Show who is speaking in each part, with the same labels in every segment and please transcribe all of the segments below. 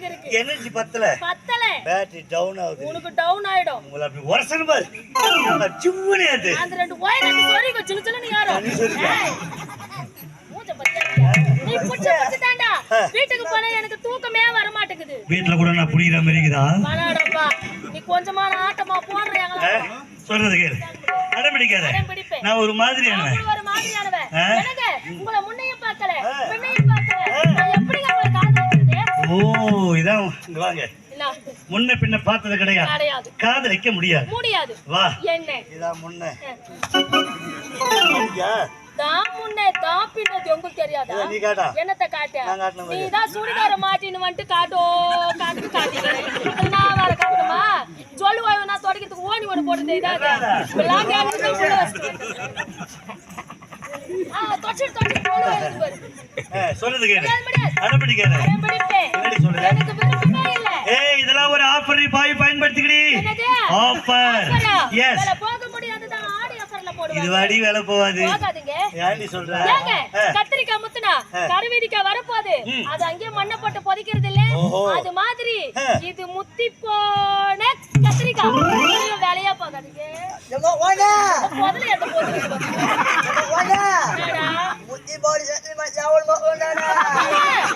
Speaker 1: எனக்கு இருக்கு?
Speaker 2: எனர்ஜி பத்தல.
Speaker 1: பத்தல.
Speaker 2: பேட்டரி டவுன் ஆகுது.
Speaker 1: உனக்கு டவுன் ஆயிடும்.
Speaker 2: உங்களை அப்படி உரசணும் பாரு. சிம்முனே அது.
Speaker 1: அந்த ரெண்டு ஒயர் ரெண்டு சொரிக்கும் சின்ன சின்ன யாரோ
Speaker 2: சொரிக்கும்.
Speaker 1: ஏய், மூஞ்ச பாத்தியா? நீ புடிச்ச புடிச்சுதான்டா. வீட்டுக்கு போனா எனக்கு தூக்கமே வர மாட்டேங்குது.
Speaker 2: வீட்டுல கூட நான் புடிக்கிற மாதிரி இருக்குதா?
Speaker 1: வளாடப்பா நீ கொஞ்சமான ஆட்டமா போடுறீங்களா
Speaker 2: சொல்றது கேளு. அடம்பிடிக்காத. நான் ஒரு மாதிரியான
Speaker 1: அவங்களும் ஒரு மாதிரியானவ.
Speaker 2: ஆ?
Speaker 1: எனக்கு உங்களை
Speaker 2: இதான் இங்க வாங்க. முன்ன பின்ன பார்த்தது கிடையாது. காதலிக்க முடியாது.
Speaker 1: முடியாது.
Speaker 2: வா.
Speaker 1: என்ன?
Speaker 2: இதான் முன்ன. நீ காட்டா.
Speaker 1: என்னத்த காட்ட? நீ
Speaker 2: மாதிரி.
Speaker 1: தான் சுடிதார மாட்டின்னு வந்துட்டு காட்டோ காட்டு காட்டிக்கிறேன் நான் சொல்லு வாய் நான் தொடக்கிறதுக்கு ஓனி ஒன்று போட்டு இதாது
Speaker 2: என்னடா?
Speaker 1: இப்பெல்லாம்
Speaker 2: சொல்றது கேளு. என்னடி ஏய் இதெல்லாம் ஒரு ஆஃபர் பாய் பயன்படுத்திக்கிடி? ஆஃபர்? எஸ் இது வாடி வேலை ஏன்டி சொல்ற?
Speaker 1: கத்திரிக்காய் முத்துனா கருவேதிக்காய்
Speaker 2: ம்.
Speaker 1: அது அங்கேயே மண்ணை போட்டு பொதிக்கிறது இல்ல. அது மாதிரி. இது முத்தி போன கத்திரிக்காய். வேலையா போகாதீங்க. முதல்ல எந்த
Speaker 3: முத்தி சத்தி மச்சாவல் ஓடாடா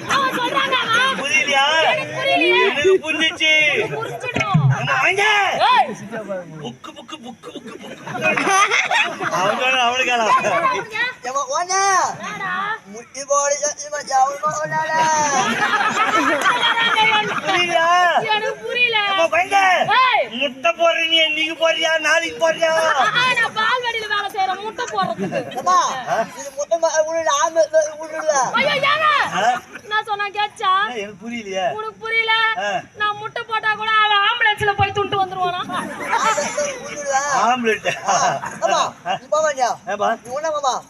Speaker 1: அவன் சொல்றாங்க அவன்.
Speaker 2: புரியலையா
Speaker 1: எனக்கு புரியலையே.
Speaker 2: எனக்கு புரிஞ்சிச்சு அம்மா, book book book book book. அவன் அவனுக்கான
Speaker 1: புரியல.
Speaker 2: அம்மா, முட்டை போடுறீங்க இன்னைக்கு போறியா நாளைக்கு போறியா
Speaker 1: நான் பால்வாடியில வேலை செய்யறேன் முட்டை போடுறதுக்கு.
Speaker 3: எம்மா இது முட்டை உள்ள ஆம உள்ள
Speaker 1: ஐயோ
Speaker 2: ஆ?
Speaker 1: நான் சொன்னா
Speaker 2: என்ன, எனக்கு புரியலையா.
Speaker 1: உனக்கு புரியல
Speaker 2: ஆ.
Speaker 1: நான் முட்டை போட்டா கூட அவன் ஆம்புலன்ஸ்ல போய் துண்டு வந்துருவானா
Speaker 3: உள்ள
Speaker 2: ஆம்லெட்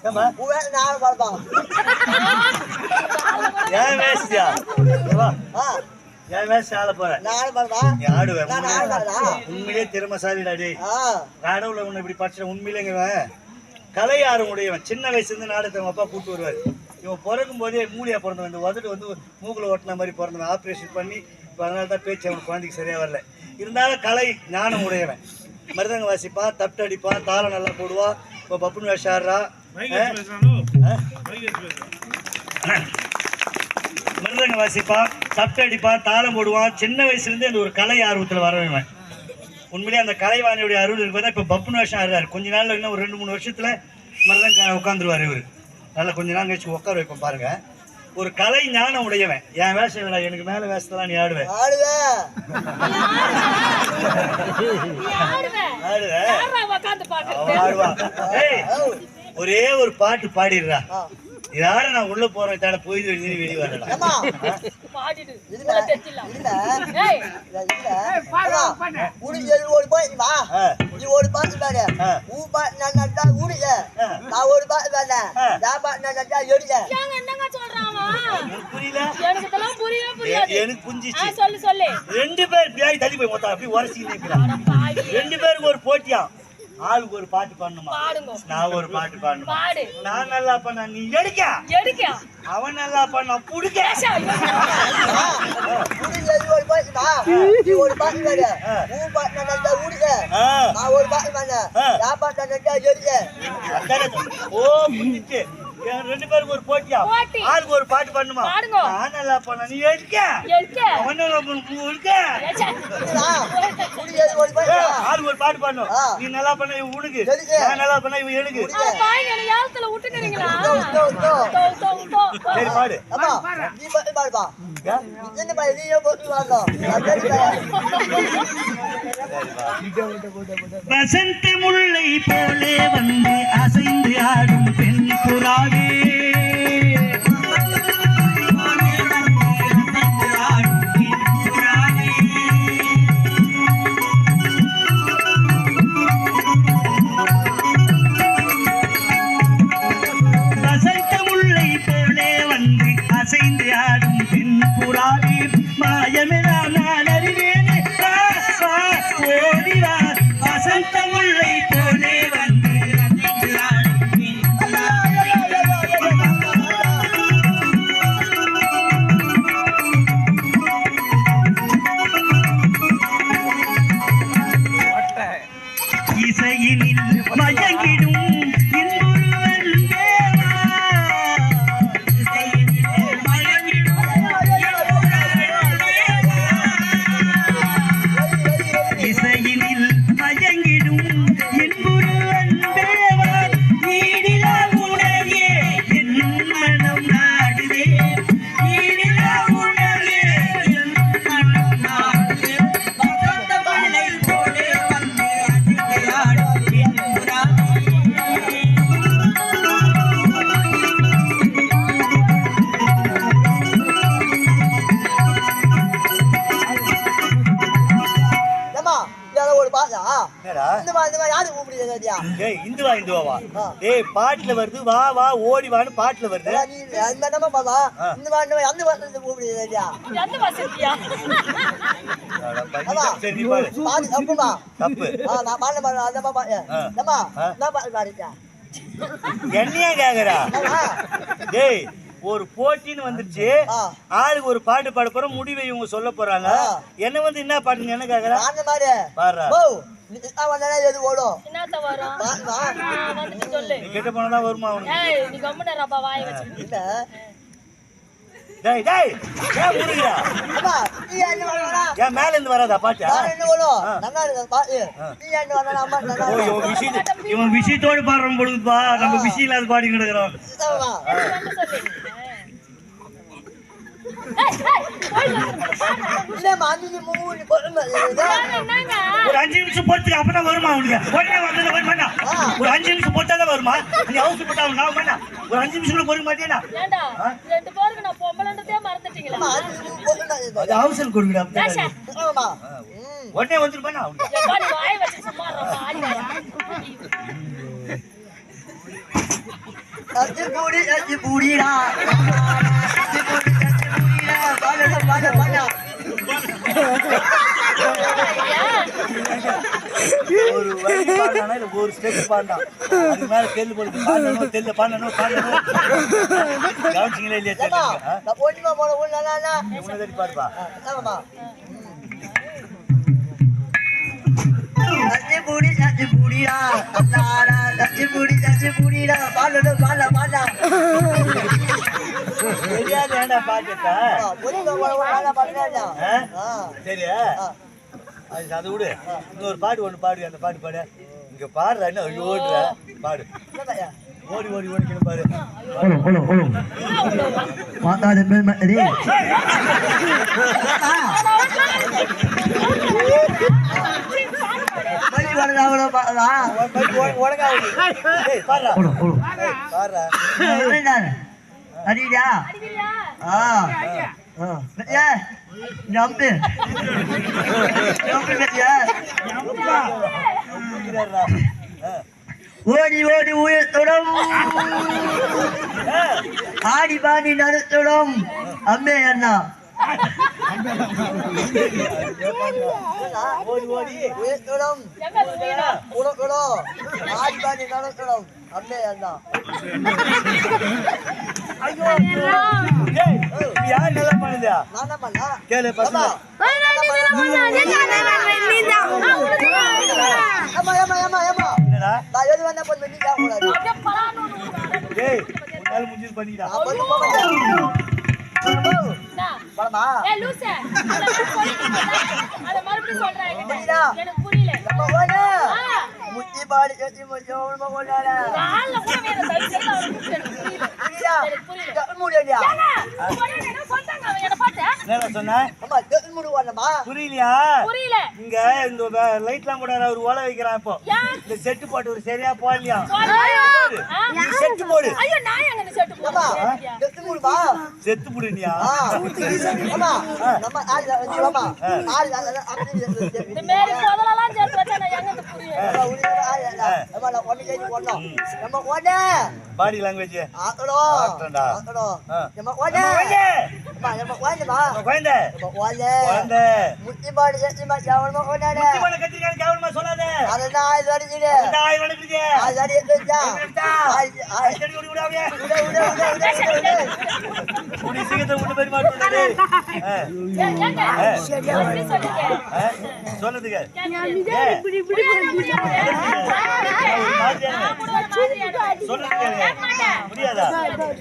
Speaker 3: மாமா உவே நான் பார்ப்பான்
Speaker 2: ஏன் வேஸ்டியா வா
Speaker 3: ஆ.
Speaker 2: ஏன் வேஸ்ட் ஆட போற?
Speaker 3: நான்
Speaker 2: ஆடுவேன்? உண்மையிலே. திறமசாலிடா டேய். கடவுளை உன்னை இப்படி படிச்ச உண்மையிலேங்கவன் கலையாரும் உடையவன். சின்ன வயசுலேருந்து நாடகத்தை அவங்க அப்பா கூட்டு வருவார். இவன் பிறக்கும் போதே மூலியா பிறந்தவன். இந்த வந்து மூக்கில் ஒட்டின மாதிரி பிறந்தவன். ஆப்ரேஷன் பண்ணி இப்போ அதனால தான் பேச்சு அவனுக்கு குழந்தைக்கு சரியாக வரல. இருந்தாலும் கலை ஞானம் உடையவன். மருதங்க வாசிப்பான் தட்டு அடிப்பான் தாளம் நல்லா போடுவான் இப்போ பப்புன் வேஷம் ஆடுறா? மிருதங்க வாசிப்பான் தட்டு அடிப்பான் தாளம் போடுவான் சின்ன வயசுலேருந்தே அந்த ஒரு கலை ஆர்வத்தில் வரவன் உண்மையிலேயே அந்த கலைவாணியுடைய அருள் இருப்பதா இப்போ பப்புன் வேஷம் ஆடுறாரு கொஞ்ச நாள்ல இன்னும் ஒரு ரெண்டு மூணு வருஷத்துல மிருதங்க உட்காந்துருவாரு இவர். நல்லா கொஞ்ச நாள் கழிச்சு உட்கார வைப்போம் பாருங்க. ஒரு கலை ஞானம் உடையவன். என் வேஷம் வேணா எனக்கு மேல வேஷத்தெல்லாம் நீ ஆடுவேன் ஆடுவான் ஒரே ஒரு பாட்டு பாடிடுறா. யார நான் உள்ள போறேன் தாட போய் வெளியே வெளியே வரலாம்.
Speaker 3: ஏம்மா?
Speaker 1: பாடிடு
Speaker 3: இல்ல
Speaker 1: உங்களை தெரியலாம்
Speaker 3: இல்ல
Speaker 1: ஏய்.
Speaker 3: இல்ல இல்ல. உடி எல் ஒரு பாய் வா
Speaker 2: ஆ.
Speaker 3: நீ ஒரு பாட்டு பாடு
Speaker 2: ஆ.
Speaker 3: ஊ பாட்டு நான் நட்டா உடில
Speaker 2: ஆ.
Speaker 3: நான் ஒரு பாட்டு பாடுறேன்
Speaker 2: ஆ.
Speaker 3: நான் பாட்டு நான் நட்டா எடில
Speaker 1: ஏங்க என்னங்க சொல்றான் அவன்?
Speaker 2: எனக்கு புரியல.
Speaker 1: எனக்கு இதெல்லாம் புரியவே
Speaker 2: எ-
Speaker 1: புரியாது.
Speaker 2: எனக்கு
Speaker 1: ஆ
Speaker 2: புரிஞ்சிச்சு
Speaker 1: சொல்லு சொல்லு.
Speaker 2: ரெண்டு பேர் பியாய் தள்ளி போய் மொத்தம் அப்படி உரசி ரெண்டு பேருக்கு ஒரு போட்டியா? ஆளுக்கு ஒரு பாட்டு பாடணுமா?
Speaker 1: பாடுங்க.
Speaker 2: நான் ஒரு பாட்டு பாடணுமா?
Speaker 1: பாடு.
Speaker 2: நான் நல்லா பண்ண நீ எடுக்க.
Speaker 1: எடுக்க.
Speaker 2: அவன் நல்லா பண்ண புடுக்க.
Speaker 3: ஒரு பாட்டு வா நீ ஒரு பாட்டு பாடு. ஊ பாட்டு நான் நான் ஒரு பாட்டு பாடு
Speaker 2: ஆ.
Speaker 3: நான் பாட்டு நான்.
Speaker 2: ஓ என் ரெண்டு பேருக்கு ஒரு போட்டியா?
Speaker 1: போட்டி.
Speaker 2: ஆளுக்கு ஒரு பாட்டு பாடணுமா?
Speaker 1: பாடுங்க.
Speaker 2: நான் நல்லா பண்ண நீ எடுக்க
Speaker 1: எடுக்க
Speaker 2: ஆளுக்கு ஒரு பாட்டு பாடணும்.
Speaker 3: ஆ.
Speaker 2: நீ நல்லா பண்ண இவன் உனக்கு? நான் நல்லா பண்ண இவன்
Speaker 3: தோ
Speaker 2: சரி பாடு.
Speaker 4: வசந்த முல்லை போலே வந்து அசைந்து ஆடும் பெண் புறாவே வசந்த முல்லை போலே வந்து அசைந்து ஆடும் இசையினில் மயங்க
Speaker 3: இந்த மாதிரி இந்த மாதிரி யாரு கூப்பிடுறது ஐயா
Speaker 2: டேய் இந்துவா இந்துவாவா. டேய் பாட்டுல வருது வா வா ஓடி வான்னு பாட்டுல வருது.
Speaker 3: நீ அந்த இந்த மாதிரி அந்த மாதிரி கூப்பிடுறது ஐயா
Speaker 1: எந்த வசதியா
Speaker 2: அட பையன்.
Speaker 3: ஆமா.
Speaker 2: சரி நீ பாடு
Speaker 3: பாடு தப்புமா
Speaker 2: தப்பு
Speaker 3: ஆ நான் பாட பாடு அந்த பாப்பா
Speaker 2: ஆ.
Speaker 3: நம்ம
Speaker 2: ஆ.
Speaker 3: நான் பாடு பாடுச்சா
Speaker 2: என்னையா கேக்குறா? டேய் ஒரு போட்டின்னு வந்துருச்சு. ஆளுக்கு ஒரு பாட்டு பாட போறோம் முடிவை இவங்க சொல்ல போறாங்க. என்ன வந்து என்ன பாட்டுன்னு என்ன கேக்குறா?
Speaker 3: அந்த மாதிரி
Speaker 2: பாடுறா.
Speaker 3: வந்தாலே எது ஓடும்
Speaker 1: என்னத்த வரும்?
Speaker 3: பாடுமா
Speaker 1: ஆ, வந்துட்டு சொல்லு.
Speaker 2: நீ கிட்ட போனதான் வருமா அவனுக்கு?
Speaker 1: ஏய் நீ கம்முன ரப்பா வாய வச்சு.
Speaker 3: இல்ல.
Speaker 2: டேய் டேய் ஏன் முருகிறா
Speaker 3: அம்மா நீ என்ன வரா
Speaker 2: ஏன் மேல இருந்து வராதா பாட்டா
Speaker 3: நான் என்ன ஓடும். நல்லா இருக்கு பாடு
Speaker 2: ஆ.
Speaker 3: நீ என்ன வரா அம்மா நல்லா
Speaker 2: ஓ இவன் விஷயத்து இவன் விஷயத்தோடு பாடுறோம் பொழுதுப்பா. நம்ம விஷயம் இல்லாத பாடி கிடக்குறோம்
Speaker 1: சொல்லு.
Speaker 2: ஒரு அஞ்சு நிமிஷம் பொறுத்துக்கு அப்பதான் வருமா அவனுக்கு உடனே வந்தது வர மாட்டான் ஒரு அஞ்சு நிமிஷம் பொறுத்தாதான் வருமா? நீ அவசரப்பட்டா அவன் நான் வேண்டாம். ஒரு அஞ்சு நிமிஷம் கூட பொறுக்க மாட்டேனா?
Speaker 1: ஏண்டா? ரெண்டு பேருக்கு நான் பொம்பளைன்றதே மறந்துட்டீங்களா?
Speaker 2: அது அவசரம்
Speaker 3: ஆமா
Speaker 2: உடனே அவனுக்கு
Speaker 1: வாய வச்சு சும்மா ஆடி வாயா.
Speaker 3: அச்சி பூடி அச்சி பூடிடா பாடு பாடு
Speaker 2: ஒரு வரி பாடினானா இல்ல ஒரு ஸ்டெப் பாடினான் அது மேல தெல்லு போடுது. பாடணும் தெல்லு பாடணும் பாடணும். கவனிச்சிங்களே இல்லையா தெரியல
Speaker 3: போட்டுமா போட ஒண்ணு நல்லா
Speaker 2: உன்னதடி பாடுப்பா.
Speaker 3: ஆமாமா அச்சி பூடி அச்சி பூடிடா அச்சி பூடி அச்சி பூடிடா. பாடு பாடுறா ஆ
Speaker 2: சரியா? அது அதை விடு. இன்னொரு பாட்டு ஒன்று பாடு அந்த பாட்டு பாடு. இங்க பாடுறா என்ன ஓடுற பாடு. ஓடி ஓடி ஓடிக்கணும் பாரு.
Speaker 3: ஓலோ ஓலோ ஓலோ மாத்தாத
Speaker 2: உடங்கா ஏய் பாடுறா. பாடுறா.
Speaker 1: அடிக்கிறியா?
Speaker 3: ஆ ஆ ஏ ஜம்பு ஜம்பு.
Speaker 2: ஆ.
Speaker 3: ஓடி ஓடி உயர்த்துடம். ஆடி பாடி நடத்துடம் அம்மே அண்ணா
Speaker 2: ஓடி ஓடி
Speaker 3: உயர்த்துடம் ஆடி பாடி நடத்துடம்
Speaker 2: யார் நல்லா பண்ணுதா?
Speaker 3: நான் என்ன பண்ணா?
Speaker 2: கேளு முடிஞ்சது பண்ணிடா?
Speaker 3: படமா
Speaker 1: ஏய், லூசு. அதை மறுபடியும் சொல்றேன். என்கிட்ட.
Speaker 3: புரியுதா?
Speaker 1: எனக்கு புரியல.
Speaker 3: பாடி கட்டி முட்டி ஒழுமா கொண்டாட
Speaker 1: கால்ல கூட வேற தயவு செய்து அவரை கூப்பிட்டு எனக்கு புரியல.
Speaker 3: புரியுதா
Speaker 1: எனக்கு புரியல.
Speaker 3: கட்டு மூடியா
Speaker 1: ஏங்க, உடனே என்ன சொல்றாங்க அவன் என்னை பார்த்து?
Speaker 2: என்ன சொன்ன
Speaker 3: அம்மா கட்டு மூடு வரணுமா
Speaker 2: புரியலையா
Speaker 1: புரியல
Speaker 2: இங்க இந்த லைட்லாம் கூட அவர் ஓலை வைக்கிறான் இப்போ? இந்த செட்டு போட்டு ஒரு சரியா போடலையா செட்டு போடு
Speaker 1: ஐயோ நான் எங்க செட்டு
Speaker 2: செத்து புடுனியா
Speaker 3: நம்ம
Speaker 1: இந்த மாரி முதலெல்லாம்
Speaker 2: பாடி லாங்குவேஜ்.
Speaker 3: நம்ம
Speaker 2: குழந்தை.
Speaker 3: நம்ம
Speaker 2: குழந்தை.
Speaker 3: கட்டி மாதிரி கவனமா கொண்டாடு
Speaker 2: பண்ண கத்திரிக்காய் கவனமா சொல்லாத
Speaker 3: அதுதான் ஆள் அடிக்குது
Speaker 2: இந்த ஆயிரம் நடக்குது
Speaker 3: ஆள் அடி எடுத்தா ஆள் ஆள்
Speaker 2: அடிக்கடி ஓடி விடு அப்படியே.
Speaker 3: விடு
Speaker 2: விட்டு போய் மாட்டேன். முடியாதா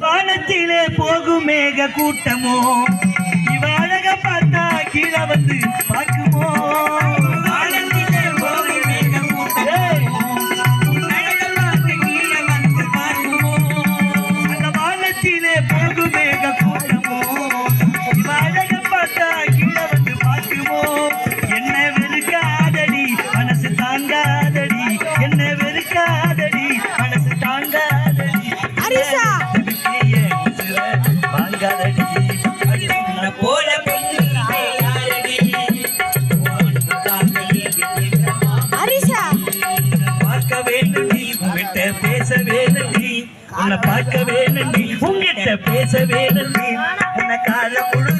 Speaker 4: வானத்திலே போகும் மேக கூட்டமோ இவ அழக பார்த்தா கீழே வந்து வேண்டி உங்ககிட்ட பேச வேண்டி
Speaker 2: உன்னை பார்க்க வேண்டி உங்ககிட்ட பேச வேண்டி
Speaker 5: உன்னை காலம்
Speaker 2: முழு